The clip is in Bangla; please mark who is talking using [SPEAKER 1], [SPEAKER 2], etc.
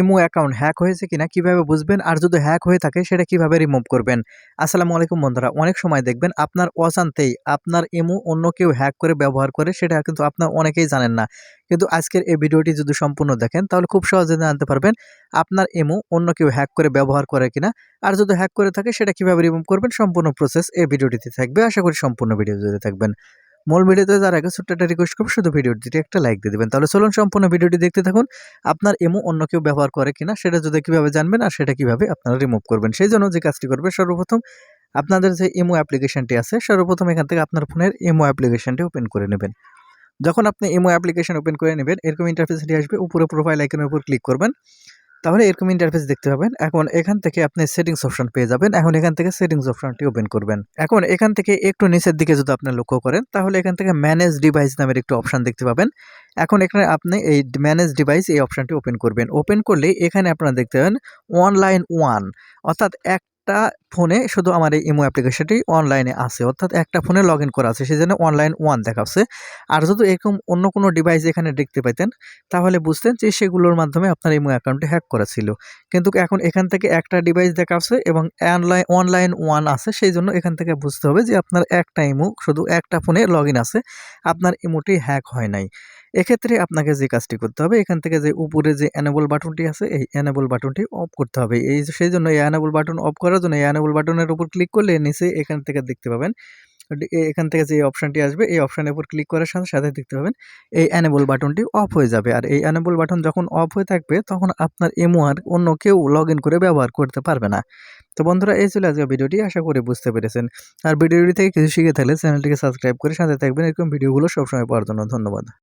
[SPEAKER 1] ইমো অ্যাকাউন্ট হ্যাক হয়েছে কিনা, কীভাবে বুঝবেন? আর যদি হ্যাক হয়ে থাকে, সেটা কীভাবে রিমুভ করবেন? আসসালামু আলাইকুম বন্ধুরা, অনেক সময় দেখবেন আপনার অজান্তেই আপনার ইমো অন্য কেউ হ্যাক করে ব্যবহার করে, সেটা কিন্তু আপনার অনেকেই জানেন না। কিন্তু আজকের এই ভিডিওটি যদি সম্পূর্ণ দেখেন, তাহলে খুব সহজে জানতে পারবেন আপনার ইমো অন্য কেউ হ্যাক করে ব্যবহার করে কিনা। আর যদি হ্যাক করে থাকে, সেটা কীভাবে রিমুভ করবেন? সম্পূর্ণ প্রসেস এই ভিডিওটিতে থাকবে। আশা করি সম্পূর্ণ ভিডিও যদি থাকবেন। মূল ভিডিওতে যার আগে ছোট্ট একটা রিকোয়েস্ট করব, শুধু ভিডিওটিতে একটা লাইক দিয়ে দেবেন। তাহলে চলুন সম্পূর্ণ ভিডিওটি দেখতে থাকুন। আপনার এমো অন্য কেউ ব্যবহার করে কিনা, সেটা যদি কীভাবে জানবেন আর সেটা কীভাবে আপনারা রিমুভ করবেন, সেই জন্য যে কাজটি করবে, সর্বপ্রথম আপনাদের যে ইমো অ্যাপ্লিকেশনটি আছে, সর্বপ্রথম এখান থেকে আপনার ফোনের ইমো অ্যাপ্লিকেশনটি ওপেন করে নেবেন। যখন আপনি ইমো অ্যাপ্লিকেশন ওপেন করে নেবেন, এরকম ইন্টারফেসটি আসবে, উপরে প্রোফাইল আইকনের উপর ক্লিক করবেন। তাহলে এরকম ইন্টারফেস দেখতে পাবেন। এখন এখান থেকে আপনি সেটিংস অপশন পেয়ে যাবেন। এখন এখান থেকে সেটিংস অপশনটি ওপেন করবেন। এখন এখান থেকে একটু নিচের দিকে যদি আপনি লক্ষ্য করেন, তাহলে এখান থেকে ম্যানেজ ডিভাইস নামের একটু অপশন দেখতে পাবেন। এখন এখানে আপনি এই ম্যানেজ ডিভাইস এই অপশনটি ওপেন করবেন। ওপেন করলে এখানে আপনারা দেখতে পাবেন অনলাইন ওয়ান অর্থাৎ এক একটা ফোনে শুধু আমার এই ইমো অ্যাপ্লিকেশনটি অনলাইনে আছে। অর্থাৎ একটা ফোনে লগ ইন করা আছে সেই জন্য অনলাইন ওয়ান দেখাচ্ছে। আর যদি এরকম অন্য কোনো ডিভাইস এখানে দেখতে পাইতেন, তাহলে বুঝতেন যে সেগুলোর মাধ্যমে আপনার ইমো অ্যাকাউন্টটি হ্যাক করা ছিল। কিন্তু এখন এখান থেকে একটা ডিভাইস দেখাচ্ছে এবং অনলাইন অনলাইন ওয়ান আছে, সেই জন্য এখান থেকে বুঝতে হবে যে আপনার একটা ইমো, শুধু একটা ফোনে লগ ইন আছে, আপনার ইমোটি হ্যাক হয় নাই। এক্ষেত্রে আপনাকে যে কাজটি করতে হবে, এখান থেকে যে উপরে যে অ্যানেবল বাটনটি আছে, এই অ্যানেবল বাটনটি অফ করতে হবে। এই সেই জন্য এই অ্যানেবল বাটন অফ করার জন্য এই অ্যানেবল বাটনের উপর ক্লিক করলে নিচে এখান থেকে দেখতে পাবেন এখান থেকে যে অপশানটি আসবে, এই অপশানের উপর ক্লিক করার সাথে সাথে দেখতে পাবেন, এই অ্যানেবল বাটনটি অফ হয়ে যাবে। আর এই অ্যানেবল বাটন যখন অফ হয়ে থাকবে, তখন আপনার এমো আর অন্য কেউ লগ করে ব্যবহার করতে পারবে না। তো বন্ধুরা, এই ছিল আজকে ভিডিওটি, আশা করি বুঝতে পেরেছেন। আর ভিডিওটি থেকে কিছু শিখে থাকলে চ্যানেলটিকে সাবস্ক্রাইব করে সাথে থাকবেন। এরকম ভিডিওগুলো সবসময় পাওয়ার জন্য ধন্যবাদ।